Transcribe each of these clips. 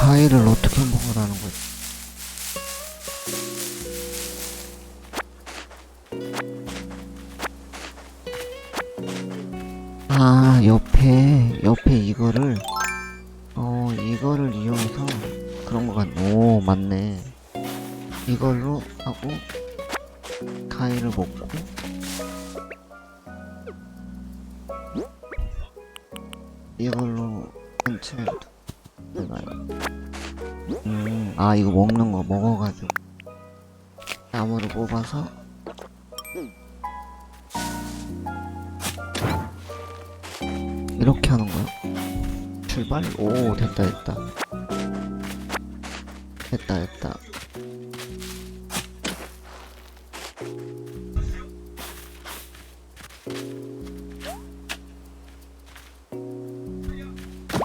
가위를 어떻게 먹으라는 거지? 아, 옆에, 옆에 이거를, 어, 이거를 이용해서 그런 거 같네. 오, 맞네. 이걸로 하고, 가위를 먹고, 아, 이거 먹는 거 먹어가지고. 나무를 뽑아서, 이렇게 하는 거야. 출발? 오, 됐다, 됐다. 됐다, 됐다.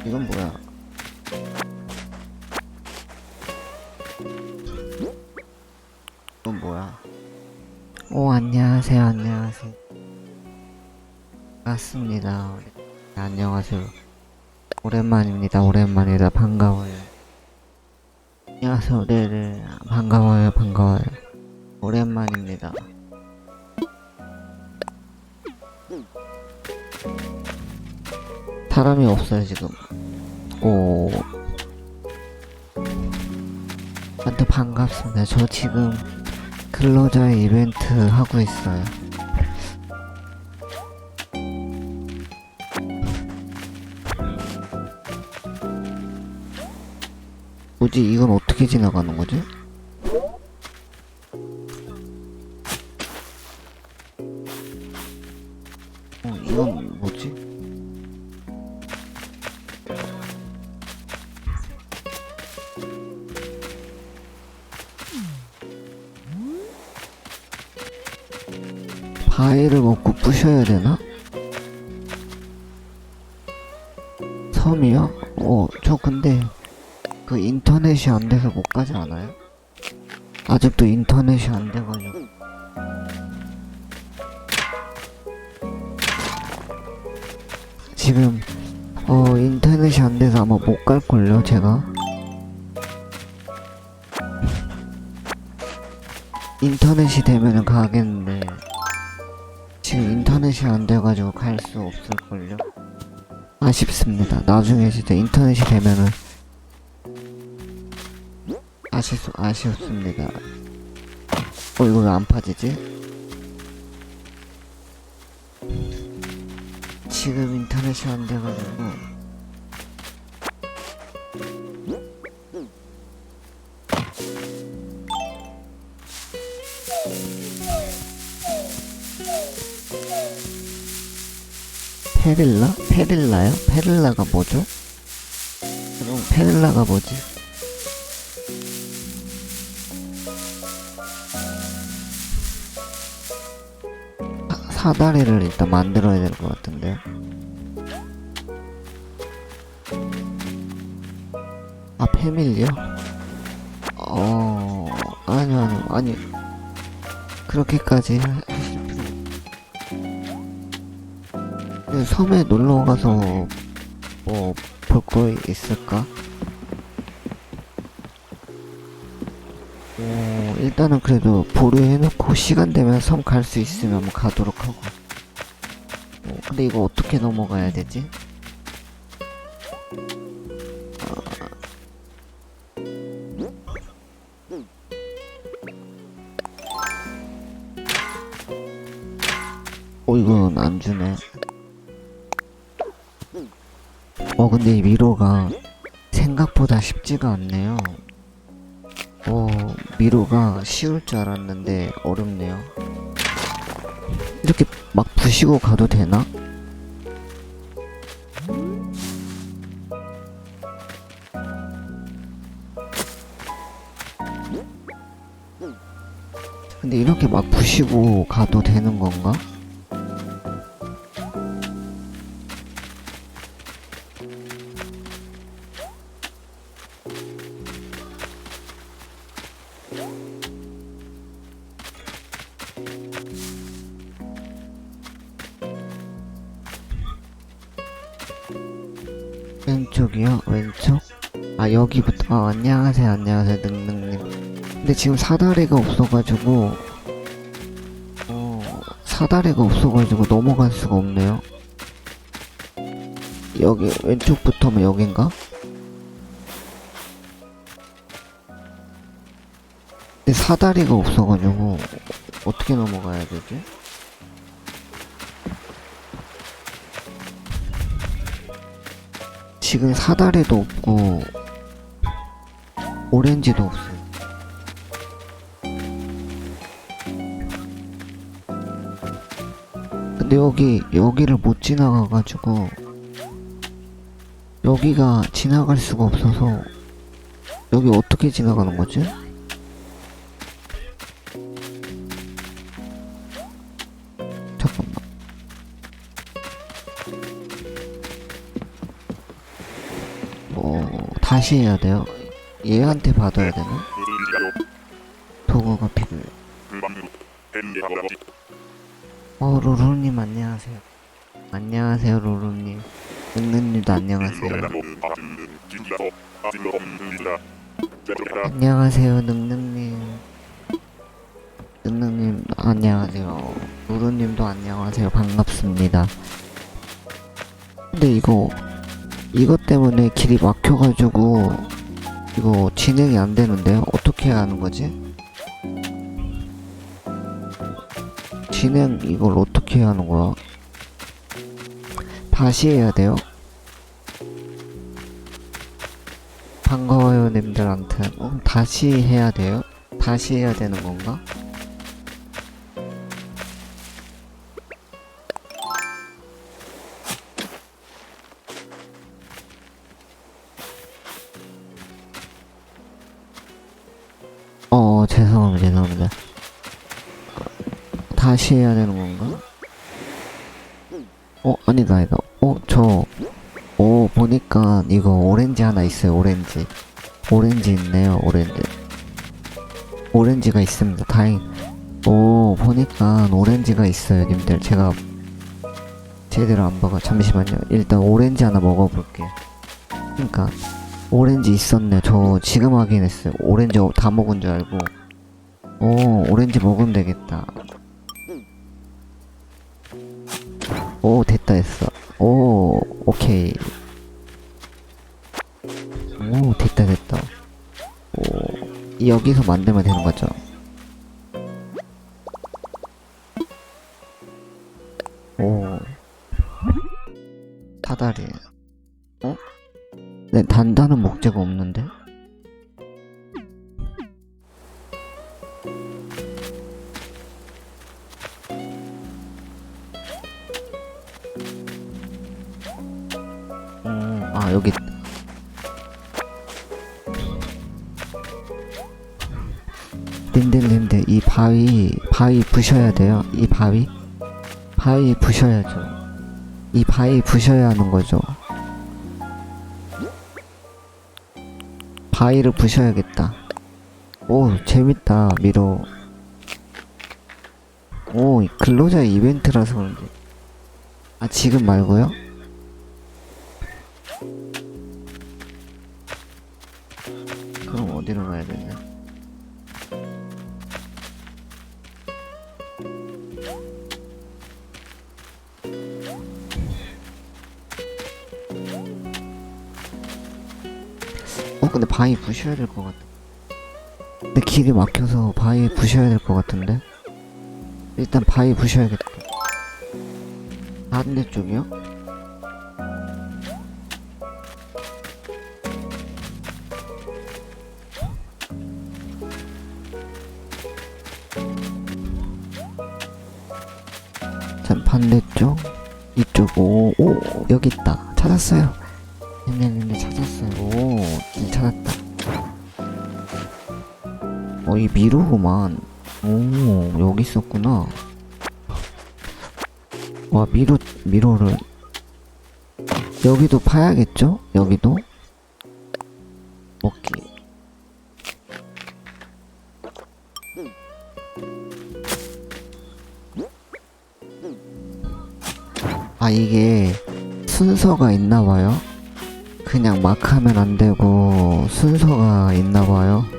이건 뭐야? 안녕하세요, 안녕하세요. 맞습니다. 네, 안녕하세요. 오랜만입니다, 오랜만이다. 반가워요. 안녕하세요, 네네. 반가워요, 반가워요. 오랜만입니다. 사람이 없어요, 지금. 오. 아무튼 반갑습니다. 저 지금 근로자의 이벤트 하고 있어요. 뭐지? 이건 어떻게 지나가는 거지? 나중에 진짜 인터넷이 되면은, 아쉽, 아쉽습니다. 어, 이거 왜 안 파지지? 지금 인터넷이 안 돼가지고. 페릴라? 페릴라요? 페릴라가 뭐죠? 그럼 페릴라가 뭐지? 사- 사다리를 일단 만들어야 될 것 같은데요. 아, 패밀리요? 어, 아니요, 아니요, 아니. 그렇게까지 그 섬에 놀러 가서 뭐 볼 거 있을까? 어, 일단은 그래도 보류해놓고 시간 되면 섬 갈 수 있으면 한번 가도록 하고. 어, 근데 이거 어떻게 넘어가야 되지? 어, 이건 안 주네. 어, 근데 이 미로가 생각보다 쉽지가 않네요. 어, 미로가 쉬울 줄 알았는데 어렵네요. 이렇게 막 부시고 가도 되나? 근데 이렇게 막 부시고 가도 되는 건가? 아, 안녕하세요 안녕하세요 능능님 근데 지금 사다리가 없어가지고 어 사다리가 없어가지고 넘어갈 수가 없네요 여기 왼쪽부터면 여긴가? 근데 사다리가 없어가지고 어떻게 넘어가야 되지? 지금 사다리도 없고 오렌지도 없어요. 근데 여기 여기를 못 지나가가지고 여기가 지나갈 수가 없어서 여기 어떻게 지나가는 거지? 잠깐만. 어, 다시 해야 돼요. 얘한테 받아야 되나? 도구가 필요해. 어, 로로님 안녕하세요. 안녕하세요, 로로님. 은근님도 안녕하세요. 안녕하세요, 능능님. 능능님, 안녕하세요. 로로님도 안녕하세요. 반갑습니다. 근데 이거, 이것 때문에 길이 막혀가지고, 이거 진행이 안 되는데요? 어떻게 해야 하는 거지? 진행, 이걸 어떻게 해야 하는 거야? 다시 해야 돼요? 반가워요 님들한테 어, 다시 해야 돼요? 다시 해야 되는 건가? 다시 해야 되는 건가? 어 아니다 아니다. 어 저 오 보니까 이거 오렌지 하나 있어요 오렌지. 오렌지 있네요 오렌지. 오렌지가 있습니다 다행. 오 보니까 오렌지가 있어요 님들. 제가 제대로 안 봐가 잠시만요. 일단 오렌지 하나 먹어볼게요. 그니까 오렌지 있었네. 저 지금 확인했어요. 오렌지 다 먹은 줄 알고. 오 오렌지 먹으면 되겠다 오 됐다 됐어. 오 오케이. 오 됐다 됐다. 오 여기서 만들면 되는 거죠? 오. 사다리 어? 네 단단한 목재가 없는데 아 여기. 있다. 님들 님들 이 바위 바위 부셔야 돼요. 이 바위? 바위 부셔야죠. 이 바위 부셔야 하는 거죠. 바위를 부셔야겠다. 오 재밌다 미로. 오 근로자 이벤트라서 그런지. 아 지금 말고요? 부셔야 될 것 같아. 근데 길이 막혀서 바위 부셔야 될 것 같은데. 일단 바위 부셔야겠다. 반대쪽이요? 자 반대쪽 이쪽 오, 오 여기 있다 찾았어요 미로구만. 오 여기 있었구나. 와 미로 미로를 여기도 파야겠죠? 여기도? 먹기 아 이게 순서가 있나봐요. 그냥 막 하면 안 되고 순서가 있나 봐요.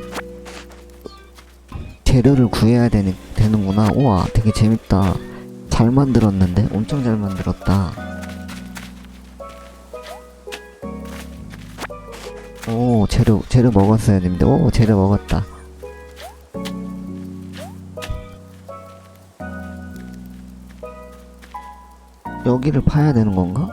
재료를 구해야 되는, 되는구나. 우와, 되게 재밌다. 잘 만들었는데? 엄청 잘 만들었다. 오, 재료, 재료 먹었어요, 님들. 오, 재료 먹었다. 여기를 파야 되는 건가?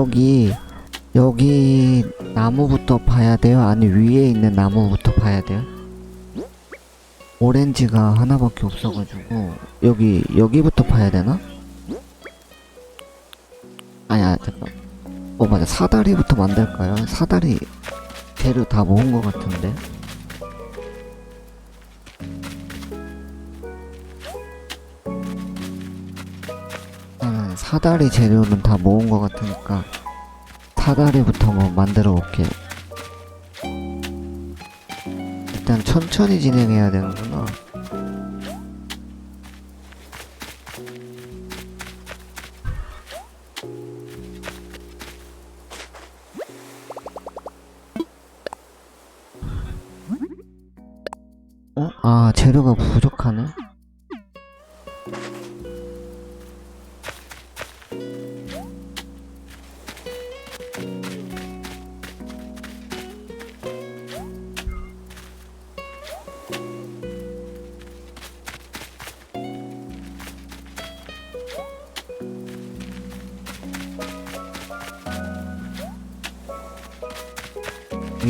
여기 여기 나무부터 봐야 돼요? 아니 위에 있는 나무부터 봐야 돼요? 오렌지가 하나밖에 없어가지고 여기 여기부터 봐야 되나? 아니야 잠깐 어 맞아 사다리부터 만들까요? 사다리 재료 다 모은 것 같은데 사다리 재료는 다 모은 것 같으니까 사다리부터 뭐 만들어 볼게요. 일단 천천히 진행해야 되는구나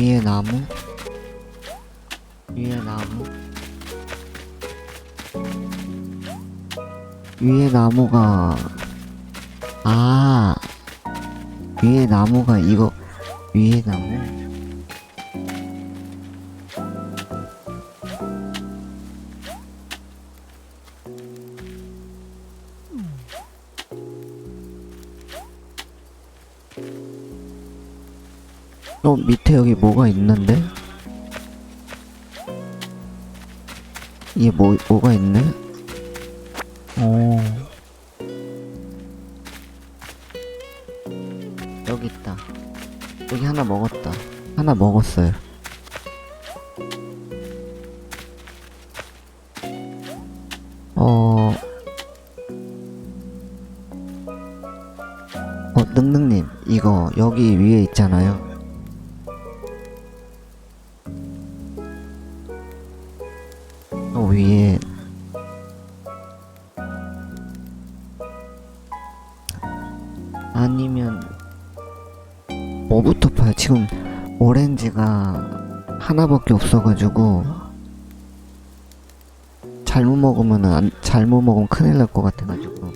위에 나무? 위에 나무? 위에 나무가 아 위에 나무가 이거 위에 나무 어 밑에 여기 뭐가 있는데? 이게 뭐 뭐가 있네? 오 여기 있다. 여기 하나 먹었다. 하나 먹었어요. 어. 어, 능능님, 이거 여기 위에 있잖아요. 없어가지고 잘못 먹으면은 안, 잘못 먹으면 큰일 날 것 같아가지고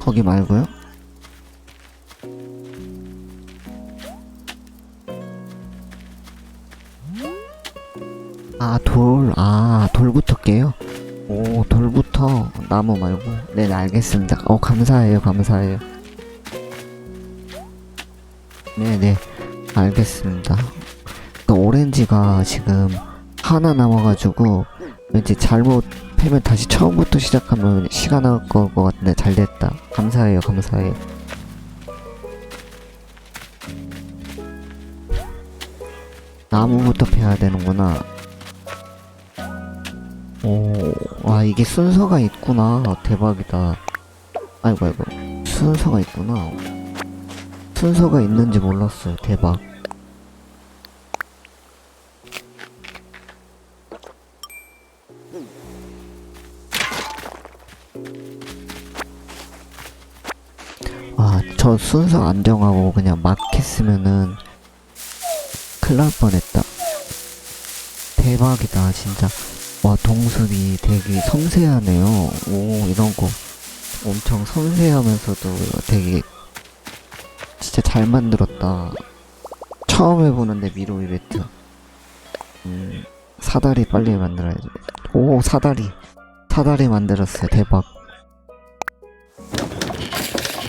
거기 말고요? 아, 돌, 아, 돌부터 깨요? 오, 돌부터 나무 말고. 네, 네, 알겠습니다. 어, 감사해요, 감사해요. 네, 네, 알겠습니다. 그 오렌지가 지금 하나 남아가지고 왠지 잘못 패면 다시 처음부터 시작하면 시간 나올 것 같은데 잘 됐다. 감사해요, 감사해요. 나무부터 패야 되는구나. 오, 와, 이게 순서가 있구나. 대박이다. 아이고, 아이고. 순서가 있구나. 순서가 있는지 몰랐어요. 대박. 아, 저 순서 안 정하고 그냥 막 했으면은 큰일 날 뻔했다. 대박이다, 진짜. 와, 동숲이 되게 섬세하네요. 오, 이런 거 엄청 섬세하면서도 되게 진짜 잘 만들었다. 처음 해보는데 미로 이베트. 음, 사다리 빨리 만들어야지. 오, 사다리. 사다리 만들었어요. 대박.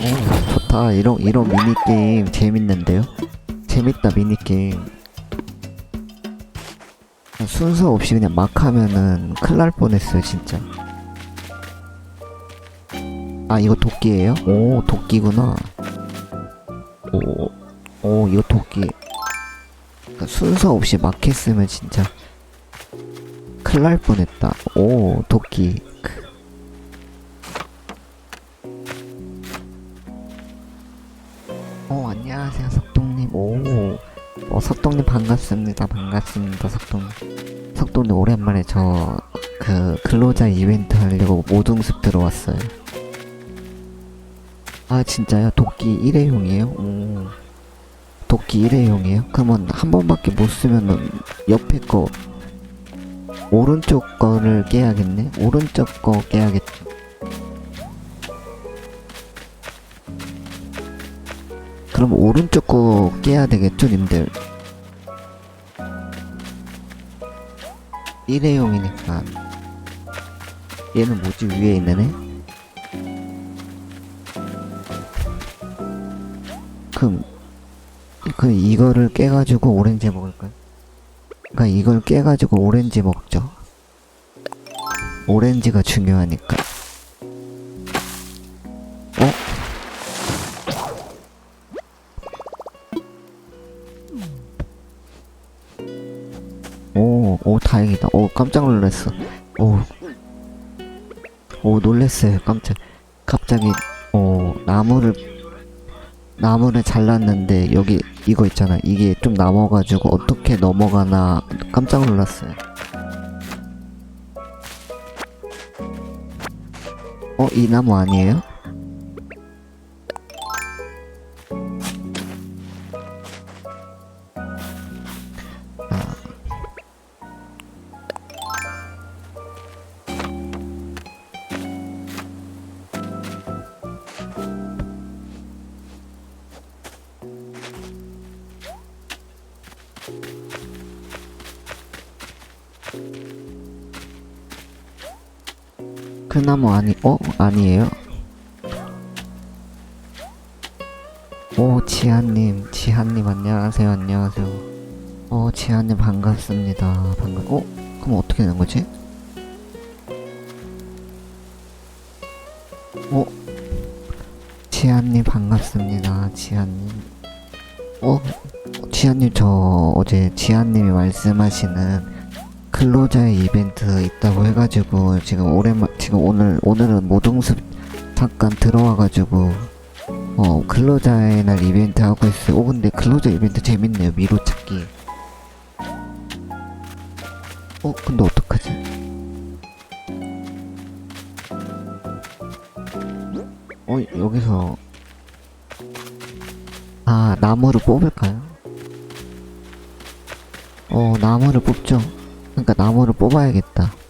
오, 좋다. 이런, 이런 미니게임 재밌는데요? 재밌다, 미니게임. 순서 없이 그냥 막 하면은 큰일 날 뻔했어요, 진짜. 아, 이거 도끼예요? 오, 도끼구나. 오, 오, 이거 도끼. 그러니까 순서 없이 막 했으면 진짜 큰일 날 뻔했다. 오, 도끼. 어, 안녕하세요, 석동님. 오, 어, 석동님 반갑습니다. 반갑습니다, 석동님. 석동님 오랜만에 저, 그, 근로자 이벤트 하려고 모동숲 들어왔어요. 아, 진짜요? 도끼 1회용이에요? 오. 도끼 1회용이에요? 그러면 한 번밖에 못 쓰면은 옆에 거 오른쪽 거를 깨야겠네? 오른쪽 거 깨야겠다. 그럼 오른쪽 거 깨야 되겠죠, 님들? 1회용이니까. 얘는 뭐지, 위에 있는 애? 그럼 그 이거를 깨가지고 오렌지 먹을까요? 그러니까 이걸 깨가지고 오렌지 먹죠. 오렌지가 중요하니까. 어? 오, 오, 다행이다. 오, 깜짝 놀랐어. 오, 오, 놀랬어요. 깜짝. 갑자기, 어, 나무를 나무를 잘랐는데 여기 이거 있잖아 이게 좀 남아가지고 어떻게 넘어가나 깜짝 놀랐어요 어? 이 나무 아니에요? 그 나무 아니, 어? 아니에요? 오, 지한님, 지한님, 안녕하세요, 안녕하세요. 어, 지한님, 반갑습니다. 반갑, 어? 그럼 어떻게 되는 거지? 어? 지한님, 반갑습니다. 지한님. 어? 지한님, 저 어제 지한님이 말씀하시는 클로저의 이벤트 있다고 해가지고 지금 오랜만 지금 오늘 오늘은 모동숲 잠깐 들어와가지고 어 클로저의 날 이벤트 하고 있어요. 오 근데 클로저 이벤트 재밌네요. 미로 찾기. 어 근데 어떡하지? 어 여기서 아 나무를 뽑을까요? 어 나무를 뽑죠. 그러니까 나무를 뽑아야겠다.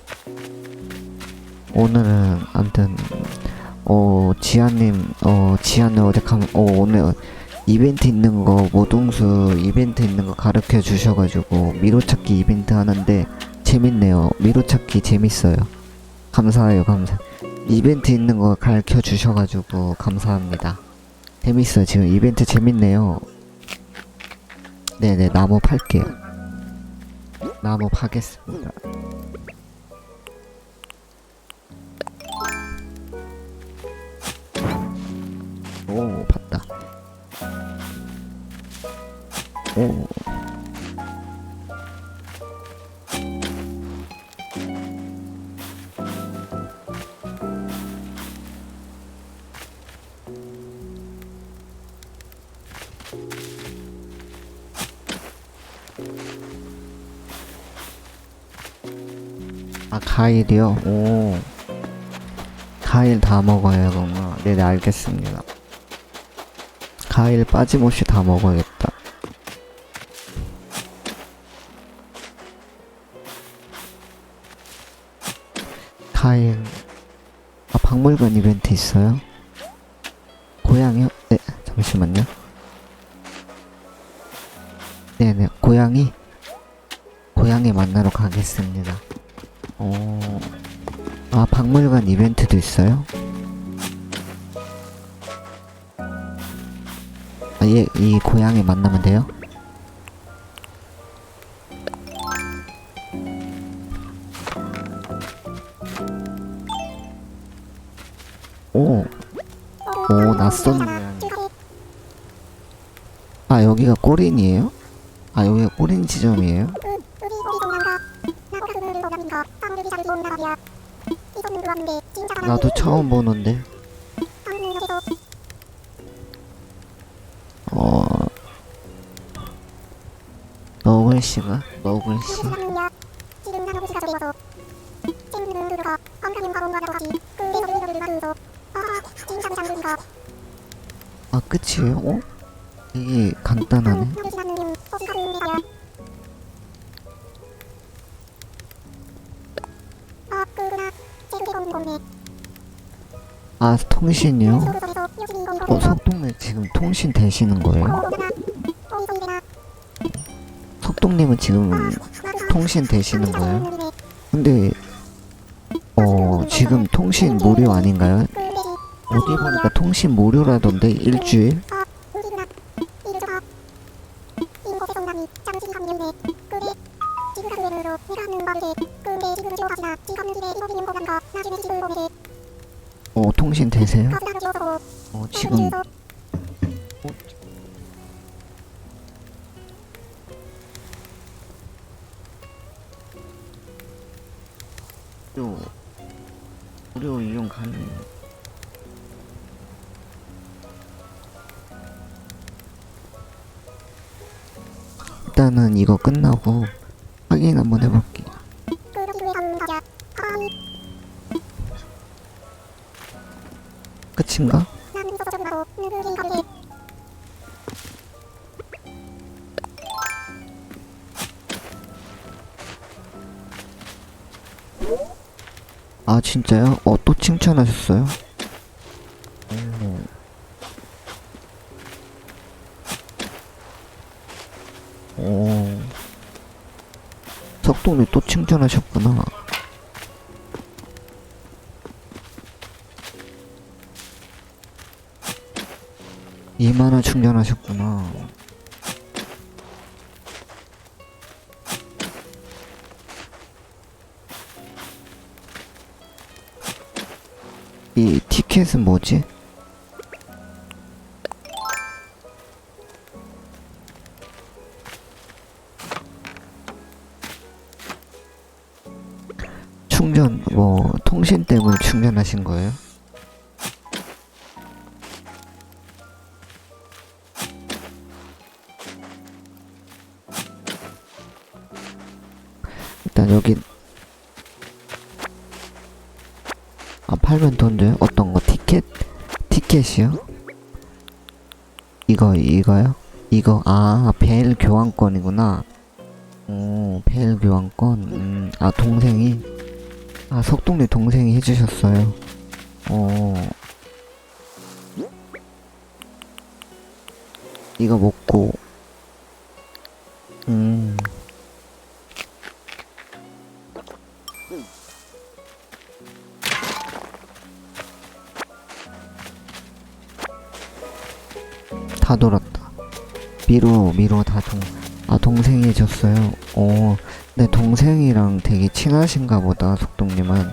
오늘은 아무튼 어 지아님 어 지아님 어제 감, 어 오늘 이벤트 있는 거 모동수 이벤트 있는 거 가르쳐 주셔가지고 미로찾기 이벤트 하는데 재밌네요. 미로찾기 재밌어요. 감사해요 감사. 이벤트 있는 거 가르쳐 주셔가지고 감사합니다. 재밌어요 지금 이벤트 재밌네요. 네네 나무 팔게요. 나무 파겠습니다. 오. 아, 가일이요? 오. 가일 다 먹어야구나. 네네, 알겠습니다. 가일 빠짐없이 다 먹어야겠다. 가일. 아, 박물관 이벤트 있어요? 고양이요? 네, 잠시만요. 네네, 고양이? 고양이 고양이 만나러 가겠습니다. 어, 아, 박물관 이벤트도 있어요? 아, 얘, 이 고양이 만나면 돼요? 여기가 꼬린이에요? 아, 여기가 꼬린 지점이에요? 나도 처음 보는데. 어, 너굴 씨가? 너굴 씨? 아, 끝이에요? 어? 간단하네. 아, 통신이요? 어, 석동네 지금 통신 되시는 거예요? 석동님은 지금 통신 되시는 거예요? 근데, 어, 지금 통신 무료 아닌가요? 어디 보니까 통신 무료라던데, 일주일? 어, 통신 되세요? 어, 지금, 무료, 무료 이용 가능해요. 일단은 이거 끝나고 확인 한번 해볼게요. 끝인가? 아 진짜요? 어 또 칭찬하셨어요? 오. 오. 석동이 또 칭찬하셨구나. 이만원 충전하셨구나. 이 티켓은 뭐지? 충전 뭐 통신 때문에 충전하신 거예요? 일단 여기 아 팔면 돈 줘요? 어떤 거 티켓? 티켓이요? 이거 이거요? 이거 아 벨 교환권이구나 오, 벨 교환권. 음, 아, 동생이? 아, 석동네 동생이 해주셨어요. 어. 이거 먹고. 음. 다 돌았다. 미로, 미로 다 동, 아, 동생이 줬어요. 어, 내 동생이랑 되게 친하신가 보다, 속동님은.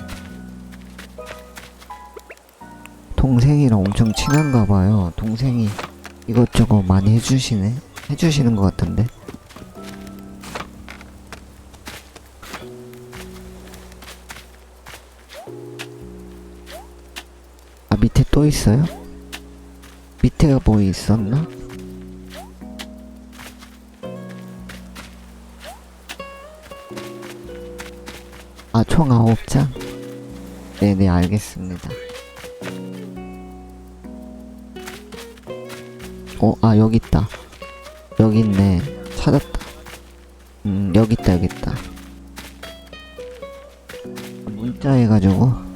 동생이랑 엄청 친한가 봐요. 동생이 이것저것 많이 해주시네? 해주시는 것 같은데? 또 있어요? 밑에가 뭐 있었나? 아, 총 9장? 네네, 알겠습니다. 어, 아, 여기 있다. 여기 있네. 찾았다. 음, 여기 있다, 여기 있다. 문자 해가지고.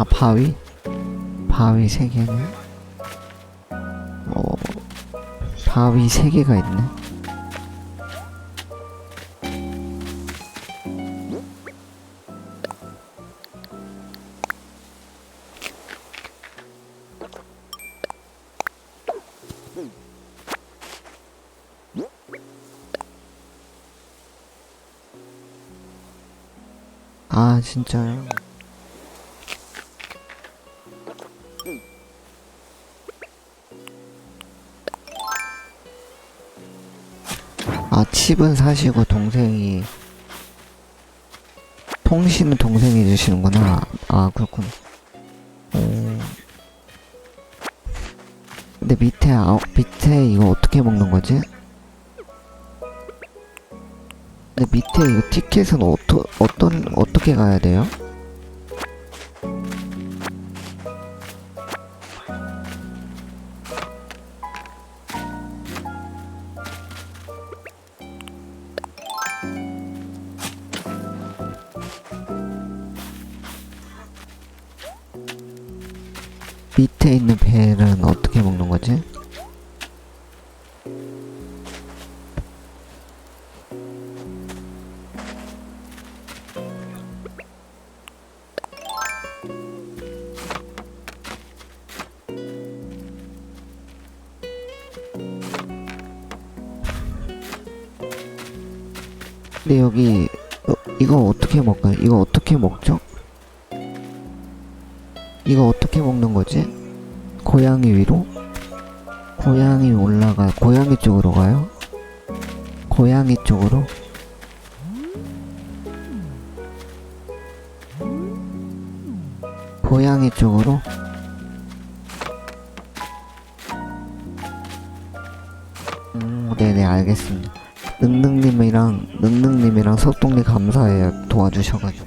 아, 바위? 바위 세 개네. 어, 바위 세 개가 있네. 아, 진짜요? 아, 칩은 사시고 동생이 통신은 동생이 주시는구나. 아, 그렇구나. 오. 근데 밑에 아, 밑에 이거 어떻게 먹는 거지? 근데 밑에 이거 티켓은 어떠, 어떤 어떻게 가야 돼요? 근데 여기 어, 이거 어떻게 먹어요? 이거 어떻게 먹죠? 이거 어떻게 먹는 거지? 고양이 위로? 고양이 올라가 고양이 쪽으로 가요? 고양이 쪽으로? 고양이 쪽으로? 음, 네네 알겠습니다. 능능님이랑 능능님이랑 석동님 감사해요 도와주셔가지고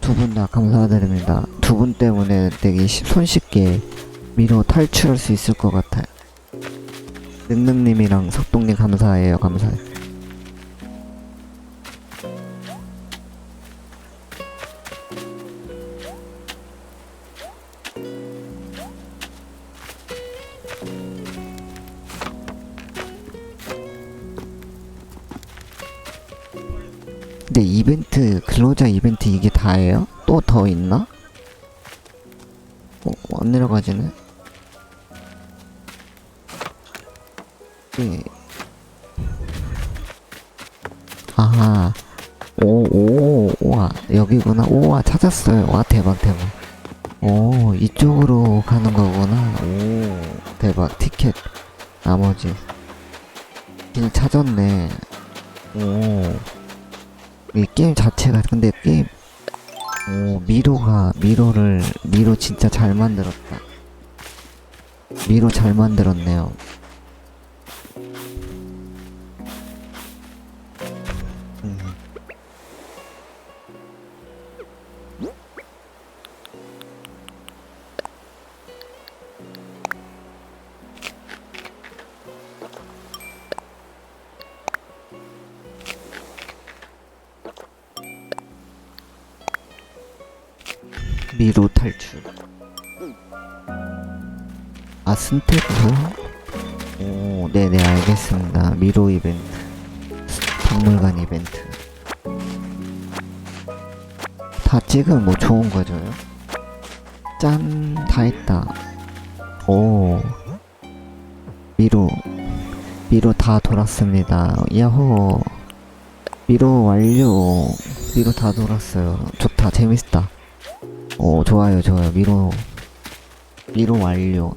두 분 다 감사드립니다. 두 분 때문에 되게 쉽- 손쉽게 미로 탈출할 수 있을 것 같아요. 능능님이랑 석동님 감사해요 감사해요. 근데 이벤트 근로자 이벤트 이게 다예요? 또 더 있나? 어, 안 내려가지네. 네. 아하. 오, 오, 와, 여기구나. 우와, 찾았어요. 와, 대박, 대박. 오, 이쪽으로 가는 거구나. 오, 대박. 티켓. 나머지. 길 찾았네. 오. 이 게임 자체가 근데 게임 오 미로가 미로를 미로 진짜 잘 만들었다. 미로 잘 만들었네요 미로 탈출. 아 스태프 오 네네 알겠습니다. 미로 이벤트. 박물관 이벤트. 다 찍으면 뭐 좋은 거죠요? 짠 다 했다. 오. 미로. 미로 다 돌았습니다. 야호. 미로 완료. 미로 다 돌았어요. 좋다 재밌다 오 좋아요 좋아요. 미로 미로 완료